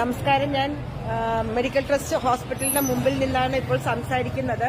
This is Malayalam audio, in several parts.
നമസ്കാരം. ഞാൻ മെഡിക്കൽ ട്രസ്റ്റ് ഹോസ്പിറ്റലിന്റെ മുമ്പിൽ നിന്നാണ് ഇപ്പോൾ സംസാരിക്കുന്നത്.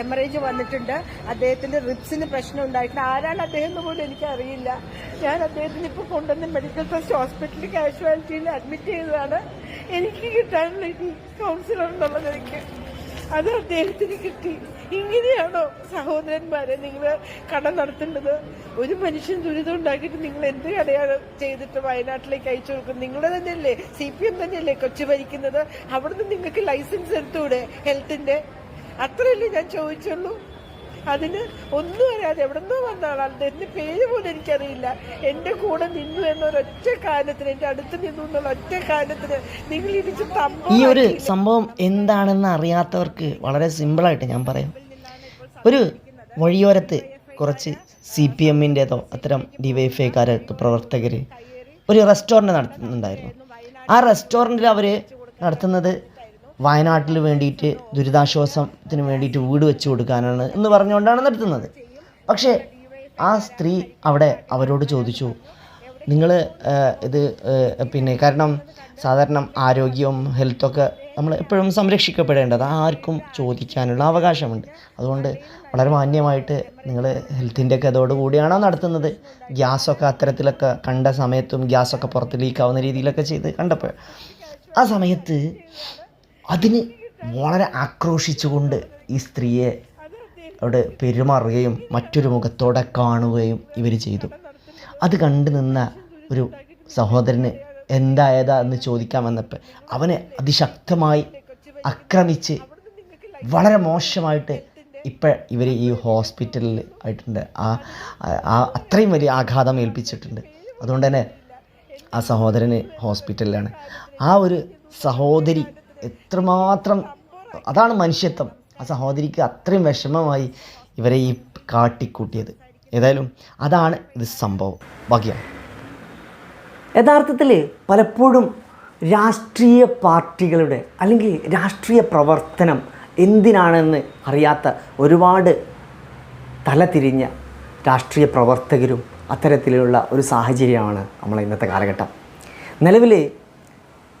ഹെമറേജ് വന്നിട്ടുണ്ട്. അദ്ദേഹത്തിന്റെ റിബ്സിന് പ്രശ്നം ഉണ്ടായിട്ടുണ്ട്. ആരാണ് അദ്ദേഹം എന്ന് പോലും എനിക്ക് അറിയില്ല ഞാൻ അദ്ദേഹത്തിന് ഇപ്പോൾ കൊണ്ടുവന്ന് മെഡിക്കൽ ട്രസ്റ്റ് ഹോസ്പിറ്റലിൽ കാഷ്വാലിറ്റിയിൽ അഡ്മിറ്റ് ചെയ്തതാണ്. എനിക്ക് കിട്ടാനുള്ള കൗൺസിലർ എന്നുള്ളത് എനിക്ക് അത് അദ്ദേഹത്തിന് കിട്ടി. ഇങ്ങനെയാണോ സഹോദരന്മാരെ നിങ്ങൾ കട നടത്തേണ്ടത് ഒരു മനുഷ്യൻ ദുരിതം ഉണ്ടാക്കിയിട്ട് നിങ്ങൾ എന്ത് കടയാണ് ചെയ്തിട്ട് വയനാട്ടിലേക്ക് അയച്ചു കൊടുക്കുന്നത്? നിങ്ങൾ തന്നെയല്ലേ സി പി എം തന്നെയല്ലേ കൊച്ചു ഭരിക്കുന്നത്? അവിടുന്ന് നിങ്ങൾക്ക് ലൈസൻസ് എടുത്തൂടെ ഹെൽത്തിന്റെ അത്രയല്ലേ ഞാൻ ചോദിച്ചുള്ളൂ. അതിന് ഒന്നും അറിയാതെ എവിടെന്നോ വന്ന ആളാണ് എന്റെ പേര് പോലും എനിക്കറിയില്ല. എന്റെ കൂടെ നിന്നു എന്നൊരൊറ്റ കാരണത്തിന് എന്റെ അടുത്ത് നിന്നു എന്നുള്ള ഒറ്റ കാരണത്തിന് നിങ്ങൾ ഇടിച്ച് ഈ ഒരു സംഭവം എന്താണെന്ന് അറിയാത്തവർക്ക് വളരെ സിമ്പിളായിട്ട് ഞാൻ പറയാം. ഒരു വഴിയോരത്ത് കുറച്ച് സി പി എമ്മിന്റെതോ അത്തരം ഡിവൈഫൈക്കാരൊക്കെ പ്രവർത്തകർ ഒരു റെസ്റ്റോറന്റ് നടത്തുന്നുണ്ടായിരുന്നു. ആ റെസ്റ്റോറന്റിൽ അവർ നടത്തുന്നത് വയനാട്ടിൽ വേണ്ടിയിട്ട് ദുരിതാശ്വാസത്തിന് വേണ്ടിയിട്ട് വീട് വെച്ച് കൊടുക്കാനാണ് എന്ന് പറഞ്ഞുകൊണ്ടാണ് നടത്തുന്നത്. പക്ഷേ ആ സ്ത്രീ അവിടെ അവരോട് ചോദിച്ചു നിങ്ങൾ ഇത് പിന്നെ കാരണം സാധാരണ ആരോഗ്യവും ഹെൽത്തൊക്കെ നമ്മൾ എപ്പോഴും സംരക്ഷിക്കപ്പെടേണ്ടത് ആർക്കും ചോദിക്കാനുള്ള അവകാശമുണ്ട്. അതുകൊണ്ട് വളരെ മാന്യമായിട്ട് നിങ്ങൾ ഹെൽത്തിന്റെ ഒക്കെ അതോടുകൂടിയാണോ നടത്തുന്നത്? ഗ്യാസൊക്കെ അത്തരത്തിലൊക്കെ കണ്ട സമയത്തും ഗ്യാസൊക്കെ പുറത്ത് ലീക്കാവുന്ന രീതിയിലൊക്കെ ചെയ്ത് കണ്ടപ്പോൾ ആ സമയത്ത് അതിന് വളരെ ആക്രോശിച്ചുകൊണ്ട് ഈ സ്ത്രീയെ അവിടെ പെരുമാറുകയും മറ്റൊരു മുഖത്തോടെ കാണുകയും ഇവർ ചെയ്തു. അത് കണ്ടു നിന്ന ഒരു സഹോദരന് എന്തായതാ എന്ന് ചോദിക്കാൻ വന്നപ്പോൾ അവനെ അതിശക്തമായി ആക്രമിച്ച് വളരെ മോശമായിട്ട് ഇപ്പോൾ ഇവർ ഈ ഹോസ്പിറ്റലിൽ ആയിട്ടുണ്ട്. ആ അത്രയും വലിയ ആഘാതം ഏൽപ്പിച്ചിട്ടുണ്ട്. അതുകൊണ്ട് തന്നെ ആ സഹോദരന് ഹോസ്പിറ്റലിലാണ്. ആ ഒരു സഹോദരി എത്രമാത്രം അതാണ് മനുഷ്യത്വം. ആ സഹോദരിക്ക് അത്രയും വിഷമമായി ഇവരെ ഈ കാട്ടിക്കൂട്ടിയത്. ഏതായാലും അതാണ് ഇത് സംഭവം. ഭാഗ്യം. യഥാർത്ഥത്തിൽ പലപ്പോഴും രാഷ്ട്രീയ പാർട്ടികളുടെ അല്ലെങ്കിൽ രാഷ്ട്രീയ പ്രവർത്തനം എന്തിനാണെന്ന് അറിയാത്ത ഒരുപാട് തലതിരിഞ്ഞ രാഷ്ട്രീയ പ്രവർത്തകരും അത്തരത്തിലുള്ള ഒരു സാഹചര്യമാണ് നമ്മളെ ഇന്നത്തെ കാലഘട്ടം. നിലവിൽ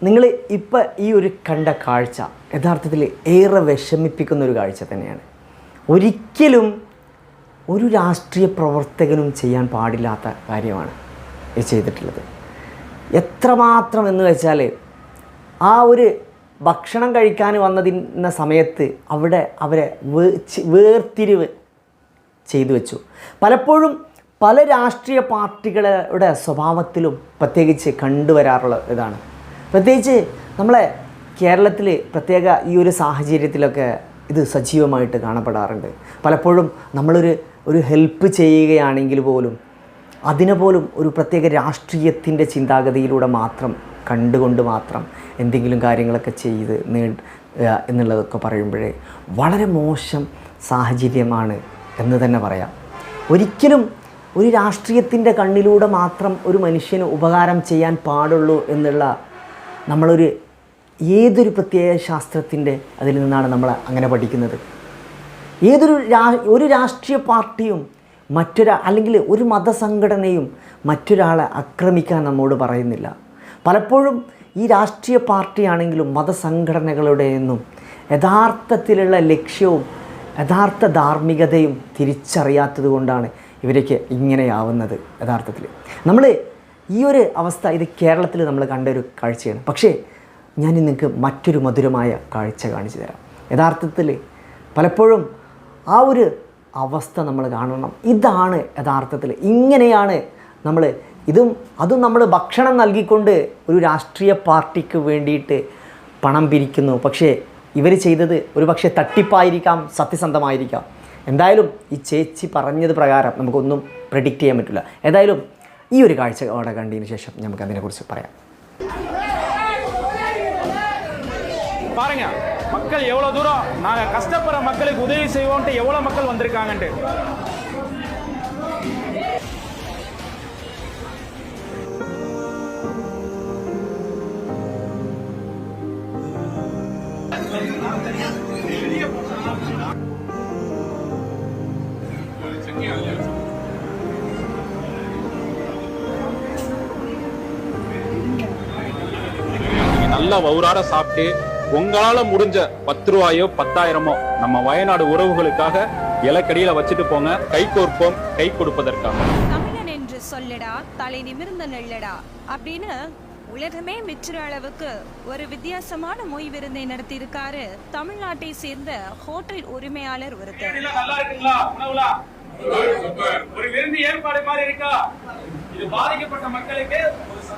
നിങ്ങൾ ഇപ്പം ഈ ഒരു കണ്ട കാഴ്ച യഥാർത്ഥത്തിൽ ഏറെ വിഷമിപ്പിക്കുന്ന ഒരു കാഴ്ച തന്നെയാണ്. ഒരിക്കലും ഒരു രാഷ്ട്രീയ പ്രവർത്തകനും ചെയ്യാൻ പാടില്ലാത്ത കാര്യമാണ് ഇത് ചെയ്തിട്ടുള്ളത്. എത്രമാത്രം എന്ന് വെച്ചാൽ ആ ഒരു ഭക്ഷണം കഴിക്കാൻ വന്നതിന്ന സമയത്ത് അവിടെ അവരെ വേർതിരിവ് ചെയ്തു വെച്ചു. പലപ്പോഴും പല രാഷ്ട്രീയ പാർട്ടികളുടെ സ്വഭാവത്തിലും പ്രത്യേകിച്ച് കണ്ടുവരാറുള്ള ഇതാണ്. പ്രത്യേകിച്ച് നമ്മളെ കേരളത്തിൽ പ്രത്യേക ഈ ഒരു സാഹചര്യത്തിലൊക്കെ ഇത് സജീവമായിട്ട് കാണപ്പെടാറുണ്ട്. പലപ്പോഴും നമ്മളൊരു ഒരു ഹെൽപ്പ് ചെയ്യുകയാണെങ്കിൽ പോലും അതിനെ പോലും ഒരു പ്രത്യേക രാഷ്ട്രീയത്തിന്റെ ചിന്താഗതിയിലൂടെ മാത്രം കണ്ടുകൊണ്ട് മാത്രം എന്തെങ്കിലും കാര്യങ്ങളൊക്കെ ചെയ്ത് നേ എന്നുള്ളതൊക്കെ പറയുമ്പോഴേ വളരെ മോശം സാഹചര്യമാണ് എന്ന് തന്നെ പറയാം. ഒരിക്കലും ഒരു രാഷ്ട്രീയത്തിന്റെ കണ്ണിലൂടെ മാത്രം ഒരു മനുഷ്യന് ഉപകാരം ചെയ്യാൻ പാടുള്ളൂ എന്നുള്ള നമ്മളൊരു ഏതൊരു പ്രത്യേക ശാസ്ത്രത്തിന്റെ അതിൽ നിന്നാണ് നമ്മൾ അങ്ങനെ പഠിക്കുന്നത്. ഏതൊരു രാ ഒരു രാഷ്ട്രീയ പാർട്ടിയും മറ്റൊരാ അല്ലെങ്കിൽ ഒരു മതസംഘടനയും മറ്റൊരാളെ ആക്രമിക്കാൻ നമ്മോട് പറയുന്നില്ല. പലപ്പോഴും ഈ രാഷ്ട്രീയ പാർട്ടിയാണെങ്കിലും മതസംഘടനകളുടെയെന്നും യഥാർത്ഥത്തിലുള്ള ലക്ഷ്യവും യഥാർത്ഥ ധാർമ്മികതയും തിരിച്ചറിയാത്തത് കൊണ്ടാണ് ഇവരൊക്കെ ഇങ്ങനെയാവുന്നത് യഥാർത്ഥത്തിൽ. നമ്മൾ ഈ ഒരു അവസ്ഥ ഇത് കേരളത്തിൽ നമ്മൾ കണ്ട ഒരു കാഴ്ചയാണ്. പക്ഷേ ഞാൻ നിങ്ങൾക്ക് മറ്റൊരു മധുരമായ കാഴ്ച കാണിച്ചു തരാം. യഥാർത്ഥത്തിൽ പലപ്പോഴും ആ ഒരു അവസ്ഥ നമ്മൾ കാണണം. ഇതാണ് യഥാർത്ഥത്തിൽ ഇങ്ങനെയാണ് നമ്മൾ ഇതും അതും നമ്മൾ ഭക്ഷണം നൽകിക്കൊണ്ട് ഒരു രാഷ്ട്രീയ പാർട്ടിക്ക് വേണ്ടിയിട്ട് പണം പിരിക്കുന്നു. പക്ഷേ ഇവർ ചെയ്തത് ഒരു പക്ഷേ തട്ടിപ്പായിരിക്കാം സത്യസന്ധമായിരിക്കാം. എന്തായാലും ഈ ചേച്ചി പറഞ്ഞത് പ്രകാരം നമുക്കൊന്നും പ്രഡിക്റ്റ് ചെയ്യാൻ പറ്റില്ല. ഏതായാലും ഈ ഒരു കാഴ്ച അവിടെ കണ്ടതിന് ശേഷം നമുക്ക് അതിനെ കുറിച്ച് പറയാം பாருங்க மக்கள் எவ்வளோ தூரம் நாங்கள் கஷ்டப்படுற மக்களுக்கு உதவி செய்வோம்ட்டு எவ்வளோ மக்கள் வந்திருக்காங்கன்ட்டு நல்லா வவுறார சாப்பிட்டு உங்களால முடிஞ்ச பத்து ரூபாயோ பத்தாயிரமோ நம்ம வயநாடு உறவுகளுக்காக இலக்கடியில வச்சுட்டு போங்க. கை கோர்ப்போம் கை கொடுப்பதற்காக. தமிழன் என்று சொல்லடா தலை நிமிர்ந்த நெல்லடா அப்படின்னு உலகமே மெச்சுற அளவுக்கு ஒரு வித்தியாசமான மொய் விருந்தை நடத்தி இருக்காரு தமிழ்நாட்டை சேர்ந்த ஹோட்டல் உரிமையாளர் ஒருத்தர். நல்லா இருக்குங்களா? உணவுலாம் ஒரு விருந்து ஏற்பாடு மாதிரி இருக்கா? இது பாதிக்கப்பட்ட மக்களுக்கு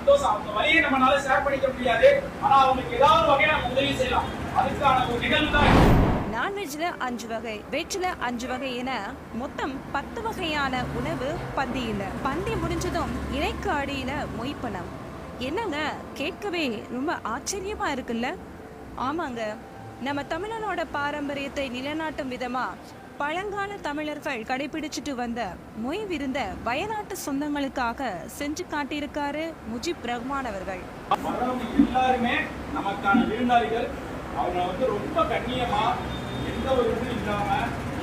சந்தோஷம். அவங்க வழியை நம்மளால ஷேர் பண்ணிக்க முடியாது. ஆனா அவங்களுக்கு ஏதாவது வகையை நம்ம உதவி செய்யலாம். அதுக்கான ஒரு நிகழ்வு தான் நான்வெஜ்ல அஞ்சு வகை வெஜ்ல அஞ்சு வகை என மொத்தம் பத்து வகையான உணவு பந்தியில. பந்தி முடிஞ்சதும் இலைக்கு அடியில மொய்ப்பணம் என்னங்க? கேட்கவே ரொம்ப ஆச்சரியமா இருக்குல்ல? ஆமாங்க. நம்ம தமிழனோட பாரம்பரியத்தை நிலைநாட்டும் விதமா பழங்கால தமிழர்கள் கடைபிடிச்சிட்டு வந்த மொய் விருந்த வயநாட்டு சொந்தங்களுக்காக செஞ்சு காட்டியிருக்காரு முஜிப் ரஹ்மான் அவர்கள். எல்லாருமே நமக்கான விருந்தாளிகள். அவங்க வந்து ரொம்ப கண்ணியமா எந்த ஒரு இதுவும் இல்லாம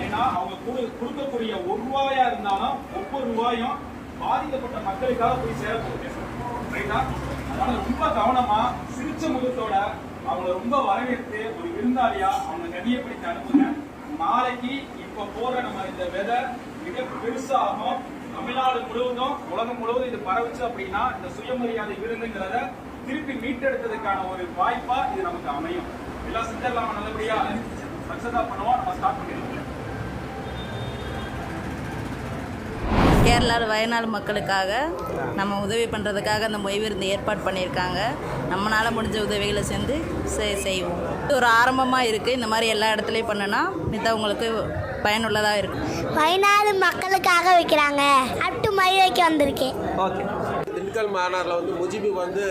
ஏன்னா அவங்க கொடுக்கக்கூடிய ஒரு ரூபாயா இருந்தாலும் ஒவ்வொரு ரூபாயும் பாதிக்கப்பட்ட மக்களுக்காக போய் சேரப்போகுது. ரைட்டா அதனால ரொம்ப கவனமா சிரிச்ச முகத்தோட அவங்களை ரொம்ப வரவேற்று ஒரு விருந்தாளியா அவங்க கண்ணியப்படுத்தி அனுப்புங்க. நாளைக்கு இப்ப போற நம்ம இந்த விதை மிக பெருசாகும். தமிழ்நாடு முழுவதும் உலகம் முழுவதும் இது பரவுச்சு அப்படின்னா இந்த சுயமரியாதை விருதுங்கிறத திருப்பி மீட்டெடுத்ததுக்கான ஒரு வாய்ப்பா இது நமக்கு அமையும். எல்லாம் செஞ்சிடலாமா நல்லபடியா சக்சஸா பண்ணுவோம். நம்ம ஸ்டார்ட் பண்ணிடுவோம் கேரளாவில் வயநாடு மக்களுக்காக நம்ம உதவி பண்ணுறதுக்காக அந்த மொய் விருந்து ஏற்பாடு பண்ணியிருக்காங்க. நம்மளால் முடிஞ்ச உதவிகளை செஞ்சு செய்வோம். இது ஒரு ஆரம்பமாக இருக்குது இந்த மாதிரி எல்லா இடத்துலையும் பண்ணுனா மித்தவங்களுக்கு பயனுள்ளதாக இருக்கும் வயநாடு மக்களுக்காக வைக்கிறாங்க. அட்டு மை வைக்க வந்திருக்கேன் திண்டுக்கல் மாநாட்டில் வந்து முஜிபு வந்து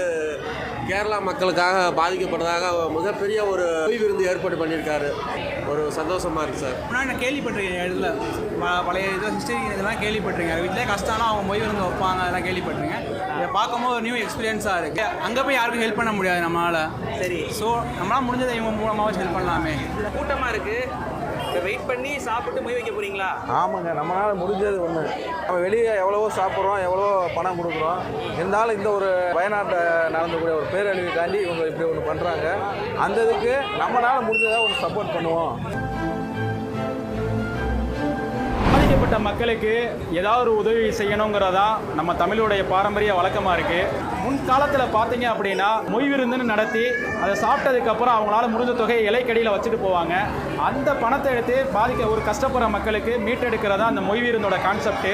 கேரளா மக்களுக்காக பாதிக்கப்பட்டதாக மிகப்பெரிய ஒரு பொய் விருந்து ஏற்பாடு பண்ணியிருக்காரு. ஒரு சந்தோஷமா இருக்கு சார். முன்னாடி நான் கேள்விப்பட்டிருக்கேன் இதில். பழைய இது ஹிஸ்டரி இதெல்லாம் கேள்விப்பட்டிருக்கேன். வீட்டிலே கஷ்டம்னா அவங்க மொய் வந்து வைப்பாங்க அதெல்லாம் கேள்விப்பட்டிருக்கேன். இதை பார்க்கும்போது ஒரு நியூ எக்ஸ்பீரியன்ஸாக இருக்குது அங்கே போய் யாருக்கும் ஹெல்ப் பண்ண முடியாது நம்மளால். சரி. ஸோ நம்மளால் முடிஞ்சதை இவங்க மூலமாக ஹெல்ப் பண்ணலாமே. கூட்டமாக இருக்குது வெயிட் பண்ணி சாப்பிட்டு மொய் வைக்க போகிறீங்களா ஆமாங்க நம்மளால் முடிஞ்சது ஒன்று நம்ம வெளியே எவ்வளவோ சாப்பிட்றோம் எவ்வளோ பணம் கொடுக்குறோம். இருந்தாலும் இந்த ஒரு வயநாட்டை நடந்தக்கூடிய ஒரு பேரழிவுக்காண்டி இவங்க இப்படி ஒன்று பண்ணுறாங்க அந்த இதுக்கு நம்மளால் முடிஞ்சதை ஒரு சப்போர்ட் பண்ணுவோம். பாதிக்கப்பட்ட மக்களுக்கு ஏதாவது ஒரு உதவி செய்யணுங்கிறதா நம்ம தமிழுடைய பாரம்பரிய வழக்கமாக இருக்கு. முன்காலத்தில் பார்த்தீங்க அப்படின்னா மொய் விருந்துன்னு நடத்தி அதை சாப்பிட்டதுக்கப்புறம் அவங்களால முடிஞ்ச தொகையை இலைக்கடியில் வச்சுட்டு போவாங்க. அந்த பணத்தை எடுத்து பாதிக்க ஒரு கஷ்டப்படுற மக்களுக்கு மீட்டெடுக்கிறதா அந்த மொய் விருந்தோட கான்செப்ட்டு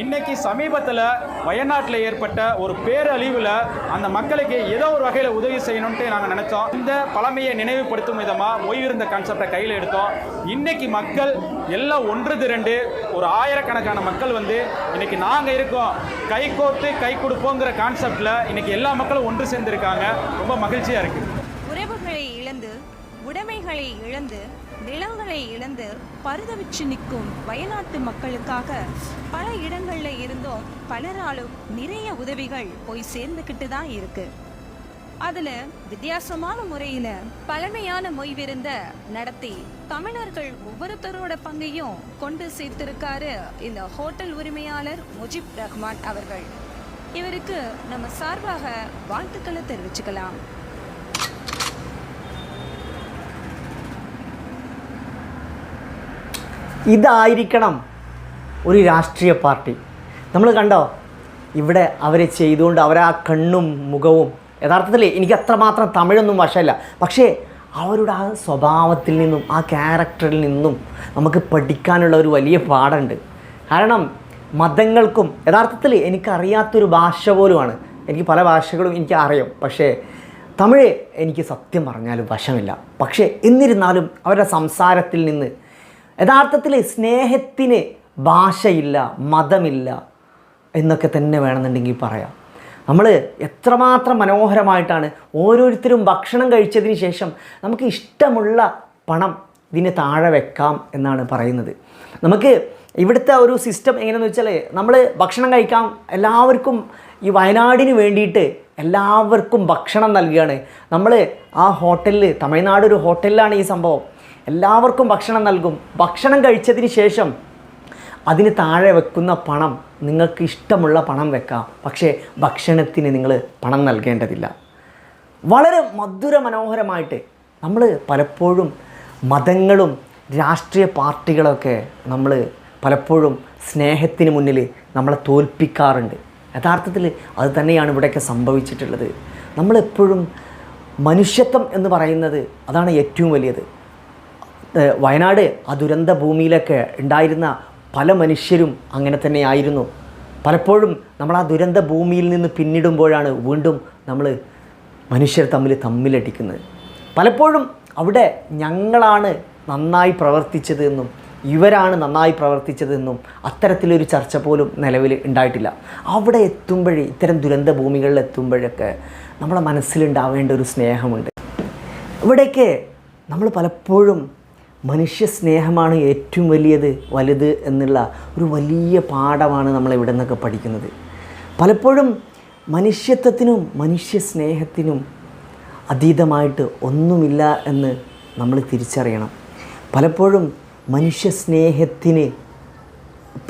இன்னைக்கு சமீபத்தில் வயநாட்டில் ஏற்பட்ட ஒரு பேரழிவில் அந்த மக்களுக்கு ஏதோ ஒரு வகையில் உதவி செய்யணும்ட்டு நாங்கள் நினச்சோம். இந்த பழமையை நினைவுபடுத்தும் விதமாக ஓய்விருந்த கான்செப்டை கையில் எடுத்தோம். இன்னைக்கு மக்கள் எல்லாம் ஒன்று திரண்டு ஒரு ஆயிரக்கணக்கான மக்கள் வந்து இன்னைக்கு நாங்கள் இருக்கோம். கை கோர்த்து கை கொடுப்போங்கிற கான்செப்டில் இன்னைக்கு எல்லா மக்களும் ஒன்று சேர்ந்துருக்காங்க. ரொம்ப மகிழ்ச்சியாக இருக்குது மரங்களை இழந்து நிலங்களை இழந்து பருதவிச்சு நிற்கும் வயநாட்டு மக்களுக்காக பல இடங்கள்ல இருந்தும் பலராலும் நிறைய உதவிகள் போய் சேர்ந்துக்கிட்டு தான் இருக்கு. அதுல வித்தியாசமான முறையில பழமையான மொய் விருந்த நடத்தி தமிழர்கள் ஒவ்வொருத்தரோட பங்கையும் கொண்டு சேர்த்திருக்காரு இந்த ஹோட்டல் உரிமையாளர் முஜிப் ரஹ்மான் அவர்கள். இவருக்கு நம்ம சார்பாக வாழ்த்துக்களை தெரிவிச்சுக்கலாம். ഇതായിരിക്കണം ഒരു രാഷ്ട്രീയ പാർട്ടി. നമ്മൾ കണ്ടോ? ഇവിടെ അവരെ ചെയ്തുകൊണ്ട് അവർ ആ കണ്ണും മുഖവും യഥാർത്ഥത്തിൽ എനിക്ക് അത്രമാത്രം തമിഴൊന്നും വശമല്ല. പക്ഷേ അവരുടെ ആ സ്വഭാവത്തിൽ നിന്നും ആ ക്യാരക്ടറിൽ നിന്നും നമുക്ക് പഠിക്കാനുള്ള ഒരു വലിയ പാടുണ്ട് കാരണം മതങ്ങൾക്കും യഥാർത്ഥത്തിൽ എനിക്കറിയാത്തൊരു ഭാഷ പോലുമാണ്. എനിക്ക് പല ഭാഷകളും എനിക്ക് അറിയാം. പക്ഷേ തമിഴ് എനിക്ക് സത്യം പറഞ്ഞാലും വശമില്ല. പക്ഷേ എന്നിരുന്നാലും അവരുടെ സംസാരത്തിൽ നിന്ന് യഥാർത്ഥത്തിൽ സ്നേഹത്തിന് ഭാഷയില്ല മതമില്ല എന്നൊക്കെ തന്നെ വേണമെന്നുണ്ടെങ്കിൽ പറയാം. നമ്മൾ എത്രമാത്രം മനോഹരമായിട്ടാണ് ഓരോരുത്തരും ഭക്ഷണം കഴിച്ചതിന് ശേഷം നമുക്ക് ഇഷ്ടമുള്ള പണം ഇതിന് താഴെ വെക്കാം എന്നാണ് പറയുന്നത്. നമുക്ക് ഇവിടുത്തെ ഒരു സിസ്റ്റം എങ്ങനെയെന്ന് വെച്ചാൽ നമ്മൾ ഭക്ഷണം കഴിക്കാം എല്ലാവർക്കും ഈ വയനാടിന് വേണ്ടിയിട്ട് എല്ലാവർക്കും ഭക്ഷണം നൽകുകയാണ്. നമ്മൾ ആ ഹോട്ടലിൽ തമിഴ്നാട് ഒരു ഹോട്ടലിലാണ് ഈ സംഭവം. എല്ലാവർക്കും ഭക്ഷണം നൽകും. ഭക്ഷണം കഴിച്ചതിന് ശേഷം അതിന് താഴെ വെക്കുന്ന പണം നിങ്ങൾക്ക് ഇഷ്ടമുള്ള പണം വെക്കാം. പക്ഷേ ഭക്ഷണത്തിന് നിങ്ങൾ പണം നൽകേണ്ടതില്ല. വളരെ മധുര മനോഹരമായിട്ട് നമ്മൾ പലപ്പോഴും മതങ്ങളും രാഷ്ട്രീയ പാർട്ടികളൊക്കെ നമ്മൾ പലപ്പോഴും സ്നേഹത്തിന് മുന്നിൽ നമ്മളെ തോൽപ്പിക്കാറുണ്ട്. യഥാർത്ഥത്തിൽ അത് തന്നെയാണ് ഇവിടെയൊക്കെ സംഭവിച്ചിട്ടുള്ളത്. നമ്മളെപ്പോഴും മനുഷ്യത്വം എന്ന് പറയുന്നത് അതാണ് ഏറ്റവും വലിയത്. വയനാട് ആ ദുരന്ത ഭൂമിയിലൊക്കെ ഉണ്ടായിരുന്ന പല മനുഷ്യരും അങ്ങനെ തന്നെ ആയിരുന്നു പലപ്പോഴും നമ്മൾ ആ ദുരന്ത ഭൂമിയിൽ നിന്ന് പിന്നിടുമ്പോഴാണ് വീണ്ടും നമ്മൾ മനുഷ്യർ തമ്മിൽ തമ്മിലടിക്കുന്നത്. പലപ്പോഴും അവിടെ ഞങ്ങളാണ് നന്നായി പ്രവർത്തിച്ചതെന്നും ഇവരാണ് നന്നായി പ്രവർത്തിച്ചതെന്നും അത്തരത്തിലൊരു ചർച്ച പോലും നിലവിൽ ഉണ്ടായിട്ടില്ല. അവിടെ എത്തുമ്പോഴേ ഇത്തരം ദുരന്ത ഭൂമികളിൽ എത്തുമ്പോഴൊക്കെ നമ്മളെ മനസ്സിലുണ്ടാവേണ്ട ഒരു സ്നേഹമുണ്ട്. ഇവിടേക്ക് നമ്മൾ പലപ്പോഴും മനുഷ്യ സ്നേഹമാണ് ഏറ്റവും വലിയത് വലുത് എന്നുള്ള ഒരു വലിയ പാഠമാണ് നമ്മൾ ഇവിടെ നിന്നൊക്കെ പഠിക്കുന്നത്. പലപ്പോഴും മനുഷ്യത്വത്തിനും മനുഷ്യ സ്നേഹത്തിനും അതീതമായിട്ട് ഒന്നുമില്ല എന്ന് നമ്മൾ തിരിച്ചറിയണം. പലപ്പോഴും മനുഷ്യ സ്നേഹത്തിന്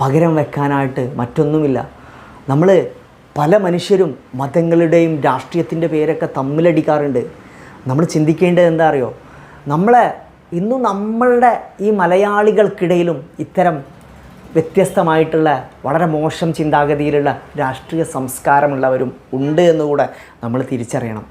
പകരം വെക്കാനായിട്ട് മറ്റൊന്നുമില്ല. നമ്മൾ പല മനുഷ്യരും മതങ്ങളുടെയും രാഷ്ട്രീയത്തിന്റെ പേരൊക്കെ തമ്മിലടിക്കാറുണ്ട്. നമ്മൾ ചിന്തിക്കേണ്ടത് എന്താ അറിയോ? നമ്മളെ ഇന്നും നമ്മളുടെ ഈ മലയാളികൾക്കിടയിലും ഇത്തരം വ്യത്യസ്തമായിട്ടുള്ള വളരെ മോശം ചിന്താഗതിയിലുള്ള രാഷ്ട്രീയ സംസ്കാരമുള്ളവരും ഉണ്ട് എന്നുകൂടെ നമ്മൾ തിരിച്ചറിയണം.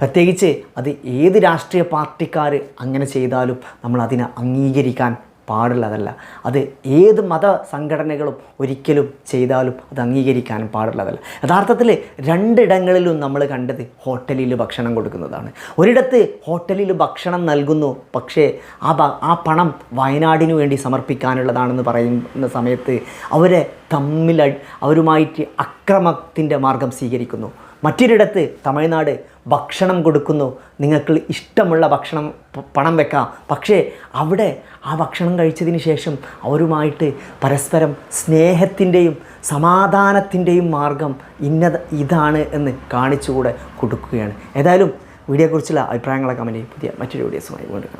പ്രത്യേകിച്ച് അത് ഏത് രാഷ്ട്രീയ പാർട്ടിക്കാർ അങ്ങനെ ചെയ്താലും നമ്മൾ അതിനെ അംഗീകരിക്കാൻ പാടുള്ളതല്ല. അത് ഏത് മത സംഘടനകളും ഒരിക്കലും ചെയ്താലും അത് അംഗീകരിക്കാനും പാടുള്ളതല്ല. യഥാർത്ഥത്തിൽ രണ്ടിടങ്ങളിലും നമ്മൾ കണ്ടത് ഹോട്ടലിൽ ഭക്ഷണം കൊടുക്കുന്നതാണ്. ഒരിടത്ത് ഹോട്ടലിൽ ഭക്ഷണം നൽകുന്നു പക്ഷേ ആ ആ പണം വയനാടിനു വേണ്ടി സമർപ്പിക്കാനുള്ളതാണെന്ന് പറയുന്ന സമയത്ത് അവരെ തമ്മിൽ അവരുമായിട്ട് അക്രമത്തിന്റെ മാർഗം സ്വീകരിക്കുന്നു. മറ്റൊരിടത്ത് തമിഴ്നാട് ഭക്ഷണം കൊടുക്കുന്നു. നിങ്ങൾക്ക് ഇഷ്ടമുള്ള ഭക്ഷണം പണം വെക്കാം. പക്ഷേ അവിടെ ആ ഭക്ഷണം കഴിച്ചതിന് ശേഷം അവരുമായിട്ട് പരസ്പരം സ്നേഹത്തിന്റെയും സമാധാനത്തിന്റെയും മാർഗം ഇന്നത് ഇതാണ് എന്ന് കാണിച്ചുകൂടെ കൊടുക്കുകയാണ്. ഏതായാലും വീഡിയോയെക്കുറിച്ചുള്ള അഭിപ്രായങ്ങളെ കമന്റ് പുതിയ മറ്റൊരു വീഡിയോസുമായി വീണ്ടും